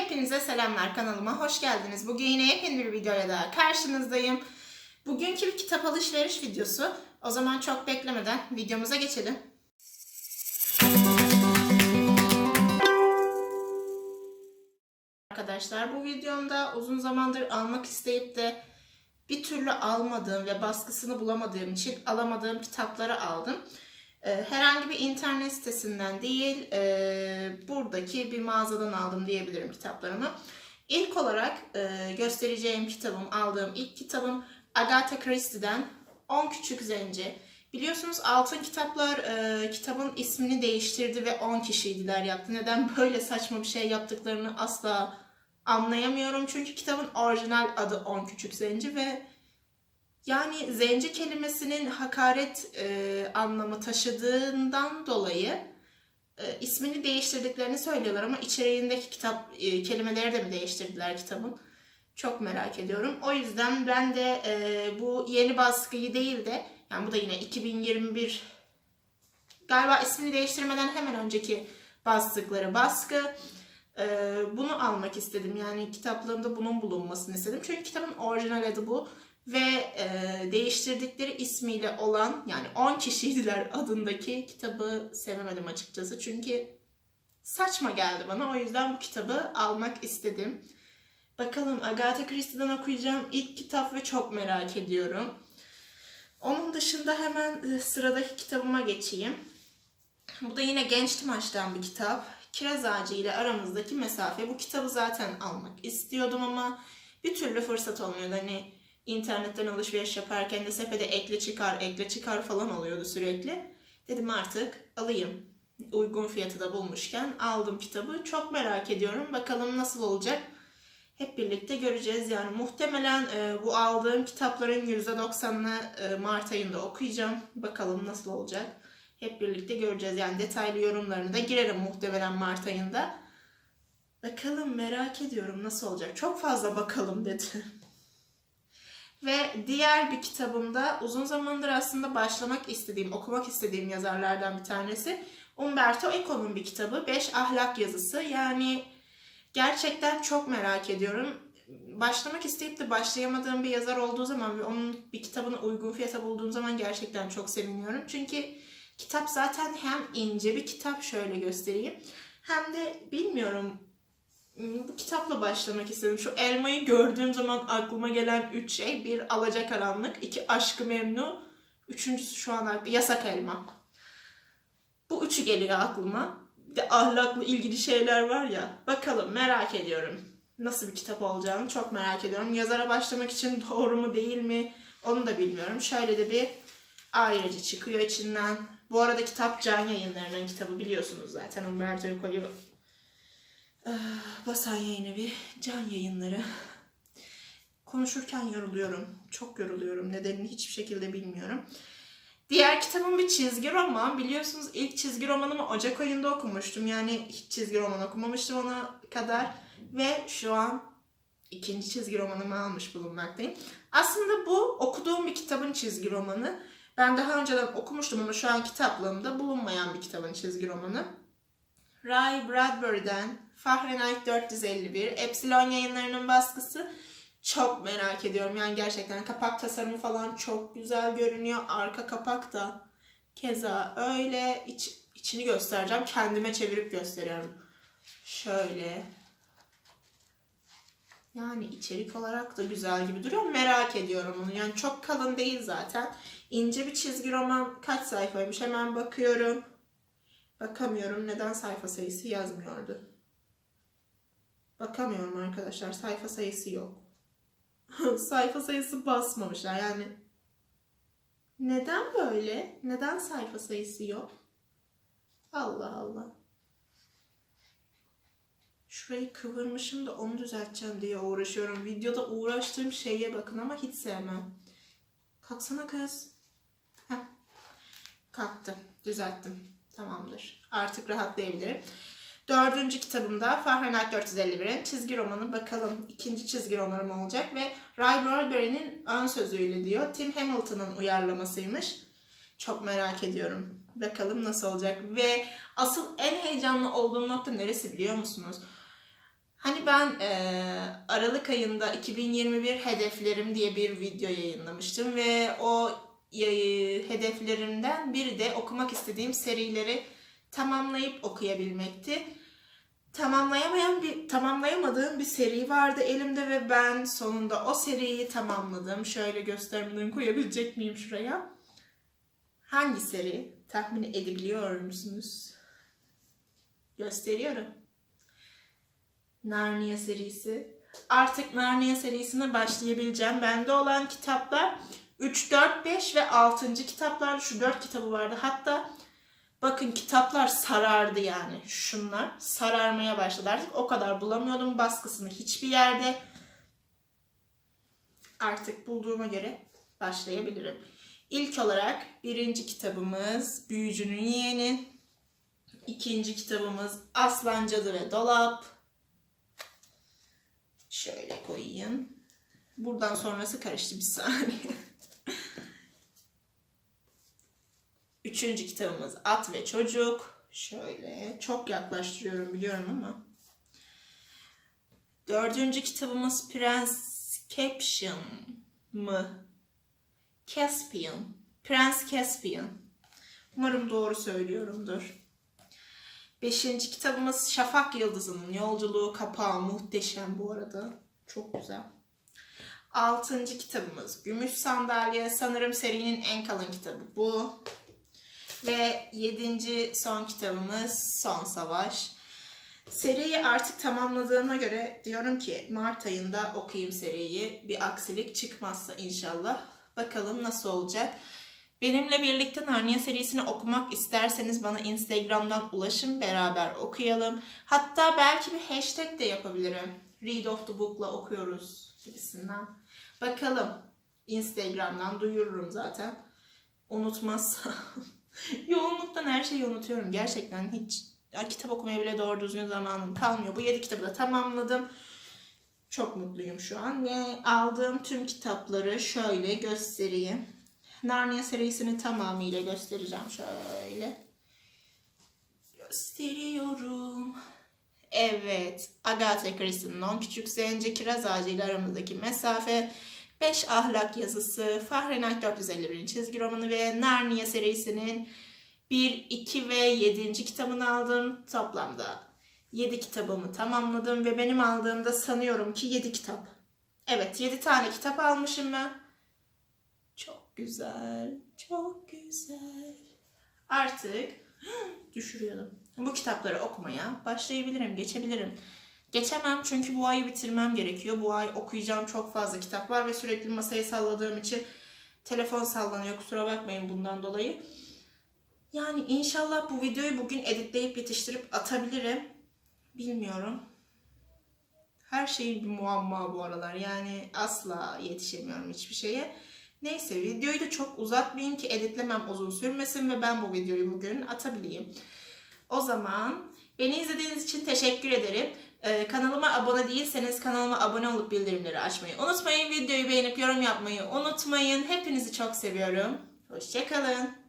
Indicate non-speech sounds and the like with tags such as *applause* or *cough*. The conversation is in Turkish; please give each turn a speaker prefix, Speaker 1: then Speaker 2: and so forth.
Speaker 1: Hepinize selamlar kanalıma hoş geldiniz. Bugün yine yepyeni bir videoya daha karşınızdayım. Bugünkü bir kitap alışveriş videosu. O zaman çok beklemeden videomuza geçelim. Arkadaşlar bu videomda uzun zamandır almak isteyip de bir türlü almadığım ve baskısını bulamadığım için alamadığım kitapları aldım. Ee, herhangi bir internet sitesinden değil, e, buradaki bir mağazadan aldım diyebilirim kitaplarımı. İlk olarak e, göstereceğim kitabım, aldığım ilk kitabım Agatha Christie'den 10 Küçük Zenci. Biliyorsunuz Altın Kitaplar e, kitabın ismini değiştirdi ve 10 kişiydiler yaptı. Neden böyle saçma bir şey yaptıklarını asla anlayamıyorum. Çünkü kitabın orijinal adı 10 Küçük Zenci ve yani zenci kelimesinin hakaret e, anlamı taşıdığından dolayı e, ismini değiştirdiklerini söylüyorlar ama içeriğindeki kitap e, kelimeleri de mi değiştirdiler kitabın? Çok merak ediyorum. O yüzden ben de e, bu yeni baskıyı değil de yani bu da yine 2021 galiba ismini değiştirmeden hemen önceki bastıkları baskı. E, bunu almak istedim. Yani kitaplığımda bunun bulunmasını istedim. Çünkü kitabın orijinal adı bu ve e, değiştirdikleri ismiyle olan yani 10 kişiydiler *laughs* adındaki kitabı sevemedim açıkçası. Çünkü saçma geldi bana. O yüzden bu kitabı almak istedim. Bakalım Agatha Christie'den okuyacağım ilk kitap ve çok merak ediyorum. Onun dışında hemen e, sıradaki kitabıma geçeyim. Bu da yine Genç Timaç'tan bir kitap. Kiraz Ağacı ile aramızdaki mesafe. Bu kitabı zaten almak istiyordum ama bir türlü fırsat olmuyordu. Hani internetten alışveriş yaparken de sepete ekle çıkar, ekle çıkar falan oluyordu sürekli. Dedim artık alayım. Uygun fiyatı da bulmuşken aldım kitabı. Çok merak ediyorum. Bakalım nasıl olacak. Hep birlikte göreceğiz. Yani muhtemelen e, bu aldığım kitapların %90'ını e, Mart ayında okuyacağım. Bakalım nasıl olacak. Hep birlikte göreceğiz. Yani detaylı yorumlarını da girerim muhtemelen Mart ayında. Bakalım merak ediyorum nasıl olacak. Çok fazla bakalım dedi. *laughs* Ve diğer bir kitabımda uzun zamandır aslında başlamak istediğim, okumak istediğim yazarlardan bir tanesi. Umberto Eco'nun bir kitabı. Beş ahlak yazısı. Yani gerçekten çok merak ediyorum. Başlamak isteyip de başlayamadığım bir yazar olduğu zaman ve onun bir kitabını uygun fiyata bulduğum zaman gerçekten çok seviniyorum. Çünkü kitap zaten hem ince bir kitap şöyle göstereyim. Hem de bilmiyorum bu kitapla başlamak istedim. Şu elmayı gördüğüm zaman aklıma gelen üç şey. Bir alacakaranlık, iki aşkı memnu, üçüncüsü şu an yasak elma. Bu üçü geliyor aklıma. Bir de ahlaklı ilgili şeyler var ya. Bakalım merak ediyorum. Nasıl bir kitap olacağını çok merak ediyorum. Yazara başlamak için *laughs* doğru mu değil mi onu da bilmiyorum. Şöyle de bir ayrıcı çıkıyor içinden. Bu arada kitap Can Yayınları'nın kitabı biliyorsunuz zaten. Umberto Eco'yu basan yayın evi, Can Yayınları. Konuşurken yoruluyorum. Çok yoruluyorum. Nedenini hiçbir şekilde bilmiyorum. Diğer kitabım bir çizgi roman. Biliyorsunuz ilk çizgi romanımı Ocak ayında okumuştum. Yani hiç çizgi roman okumamıştım ona kadar. Ve şu an ikinci çizgi romanımı almış bulunmaktayım. Aslında bu okuduğum bir kitabın çizgi romanı. Ben daha önceden okumuştum ama şu an kitaplığımda bulunmayan bir kitabın çizgi romanı. Ray Bradbury'den Fahrenheit 451 Epsilon yayınlarının baskısı. Çok merak ediyorum. Yani gerçekten kapak tasarımı falan çok güzel görünüyor. Arka kapak da keza öyle. İç, içini göstereceğim. Kendime çevirip gösteriyorum. Şöyle. Yani içerik olarak da güzel gibi duruyor. Merak ediyorum onu. Yani çok kalın değil zaten. İnce bir çizgi roman kaç sayfaymış hemen bakıyorum. Bakamıyorum. Neden sayfa sayısı yazmıyordu? Bakamıyorum arkadaşlar. Sayfa sayısı yok. *laughs* sayfa sayısı basmamışlar. Yani neden böyle? Neden sayfa sayısı yok? Allah Allah. Şurayı kıvırmışım da onu düzelteceğim diye uğraşıyorum. Videoda uğraştığım şeye bakın ama hiç sevmem. Kalksana kız. Heh. Kalktı. Düzelttim. Tamamdır. Artık rahatlayabilirim. Dördüncü kitabımda Fahrenheit 451'in çizgi romanı. Bakalım ikinci çizgi romanım olacak ve Ray Bradbury'nin ön sözüyle diyor. Tim Hamilton'ın uyarlamasıymış. Çok merak ediyorum. Bakalım nasıl olacak. Ve asıl en heyecanlı olduğum nokta neresi biliyor musunuz? Hani ben eee, Aralık ayında 2021 hedeflerim diye bir video yayınlamıştım ve o hedeflerimden biri de okumak istediğim serileri tamamlayıp okuyabilmekti. Tamamlayamayan bir tamamlayamadığım bir seri vardı elimde ve ben sonunda o seriyi tamamladım. Şöyle göstermeden koyabilecek miyim şuraya? Hangi seri? Tahmin edebiliyor musunuz? Gösteriyorum. Narnia serisi. Artık Narnia serisine başlayabileceğim. Bende olan kitaplar 3, 4, 5 ve 6. kitaplar. Şu 4 kitabı vardı. Hatta bakın kitaplar sarardı yani. Şunlar sararmaya başladı. Artık o kadar bulamıyordum baskısını hiçbir yerde. Artık bulduğuma göre başlayabilirim. İlk olarak birinci kitabımız Büyücünün Yeğeni. İkinci kitabımız Aslan Cadı ve Dolap. Şöyle koyayım. Buradan sonrası karıştı bir saniye. Üçüncü kitabımız At ve Çocuk. Şöyle çok yaklaştırıyorum biliyorum ama. Dördüncü kitabımız Prens Caspian mı? Caspian. Prens Caspian. Umarım doğru söylüyorumdur. Beşinci kitabımız Şafak Yıldızı'nın yolculuğu kapağı muhteşem bu arada. Çok güzel. Altıncı kitabımız Gümüş Sandalye. Sanırım serinin en kalın kitabı bu. Ve yedinci son kitabımız Son Savaş. Seriyi artık tamamladığıma göre diyorum ki Mart ayında okuyayım seriyi. Bir aksilik çıkmazsa inşallah. Bakalım nasıl olacak. Benimle birlikte Narnia serisini okumak isterseniz bana Instagram'dan ulaşın beraber okuyalım. Hatta belki bir hashtag de yapabilirim. Read of the Book'la okuyoruz gibisinden. Bakalım. Instagram'dan duyururum zaten. Unutmazsam. *laughs* *laughs* Yoğunluktan her şeyi unutuyorum. Gerçekten hiç ya, kitap okumaya bile doğru düzgün zamanım kalmıyor. Bu yedi kitabı da tamamladım. Çok mutluyum şu an ve aldığım tüm kitapları şöyle göstereyim. Narnia serisini tamamıyla göstereceğim şöyle. Gösteriyorum. Evet. Agatha Christie'nin 10 Küçük Zenci Kiraz Ağacı ile aramızdaki mesafe 5 ahlak yazısı, Fahrenheit 451'in çizgi romanı ve Narnia serisinin 1, 2 ve 7. kitabını aldım. Toplamda 7 kitabımı tamamladım ve benim aldığımda sanıyorum ki 7 kitap. Evet 7 tane kitap almışım ben. Çok güzel, çok güzel. Artık *gasps* düşürüyordum. Bu kitapları okumaya başlayabilirim, geçebilirim. Geçemem çünkü bu ayı bitirmem gerekiyor. Bu ay okuyacağım çok fazla kitap var ve sürekli masayı salladığım için telefon sallanıyor. Kusura bakmayın bundan dolayı. Yani inşallah bu videoyu bugün editleyip yetiştirip atabilirim. Bilmiyorum. Her şey bir muamma bu aralar. Yani asla yetişemiyorum hiçbir şeye. Neyse videoyu da çok uzatmayayım ki editlemem uzun sürmesin ve ben bu videoyu bugün atabileyim. O zaman beni izlediğiniz için teşekkür ederim. Ee, kanalıma abone değilseniz kanalıma abone olup bildirimleri açmayı unutmayın. Videoyu beğenip yorum yapmayı unutmayın. Hepinizi çok seviyorum. Hoşçakalın.